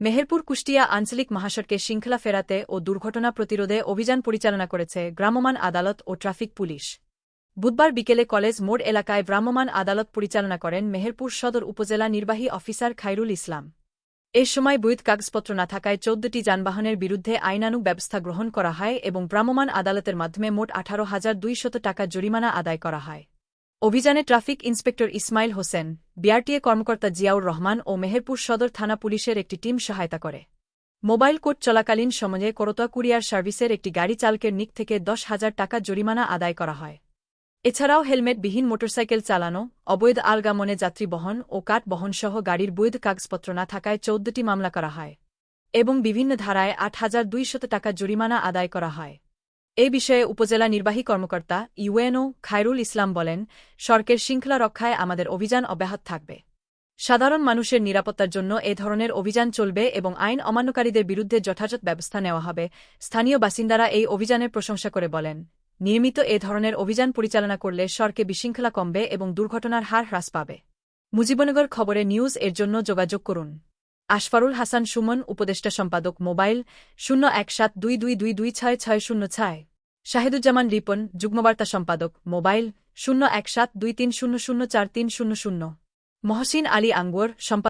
মেহেরপুর কুষ্টিয়া আঞ্চলিক মহাসড়কে শৃঙ্খলা ফেরাতে ও দুর্ঘটনা প্রতিরোধে অভিযান পরিচালনা করেছে ভ্রাম্যমাণ আদালত ও ট্রাফিক পুলিশ। বুধবার বিকেলে কলেজ মোড় এলাকায় ভ্রাম্যমাণ আদালত পরিচালনা করেন মেহেরপুর সদর উপজেলা নির্বাহী অফিসার খাইরুল ইসলাম। এ সময় বৈধ কাগজপত্র না থাকায় চৌদ্দটি যানবাহনের বিরুদ্ধে আইনানুগ ব্যবস্থা গ্রহণ করা হয় এবং ভ্রাম্যমাণ আদালতের মাধ্যমে মোট আঠারো হাজার দুইশত টাকা জরিমানা আদায় করা হয়। অভিযানে traffic inspector Ismail Hossain, BRTA কর্মকর্তা জিয়াউর রহমান ও মেহেরপুর সদর থানা পুলিশের একটি টিম সহায়তা করে। মোবাইল কোর্ট চলাকালীন সময়ে করতোয়া কুরিয়ার সার্ভিসের একটি গাড়ি চালকের নিক থেকে দশ হাজার টাকা জরিমানা আদায় করা হয়। এছাড়াও হেলমেটবিহীন মোটরসাইকেল চালানো, অবৈধ আলগামনে যাত্রী বহন ও কাঠ বহনসহ গাড়ির বৈধ কাগজপত্র না থাকায় চৌদ্দটি মামলা করা হয় এবং বিভিন্ন ধারায় আট হাজার দুইশত টাকা জরিমানা আদায় করা হয়। এ বিষয়ে উপজেলা নির্বাহী কর্মকর্তা ইউএনও খায়রুল ইসলাম বলেন, সড়কের শৃঙ্খলা রক্ষায় আমাদের অভিযান অব্যাহত থাকবে। সাধারণ মানুষের নিরাপত্তার জন্য এ ধরনের অভিযান চলবে এবং আইন অমান্যকারীদের বিরুদ্ধে যথাযথ ব্যবস্থা নেওয়া হবে, স্থানীয় বাসিন্দারা এই অভিযানের প্রশংসা করে বলেন। নিয়মিত এ ধরনের অভিযান পরিচালনা করলে সড়কে বিশৃঙ্খলা কমবে এবং দুর্ঘটনার হার হ্রাস পাবে। মুজিবনগর খবরে নিউজ এর জন্য যোগাযোগ করুন। আশফারুল হাসান সুমন, উপদেষ্টা সম্পাদক মোবাইল, শূন্য এক সাত দুই দুই দুই দুই ছয় ছয় শূন্য ছয়। শাহিদুজ্জামান রিপন, যুগ্মবার্তা সম্পাদক মোবাইল, শূন্য এক সাত দুই তিন শূন্য শূন্য চার তিন শূন্য শূন্য। মহসিন আলী আঙ্গুর সম্পাদক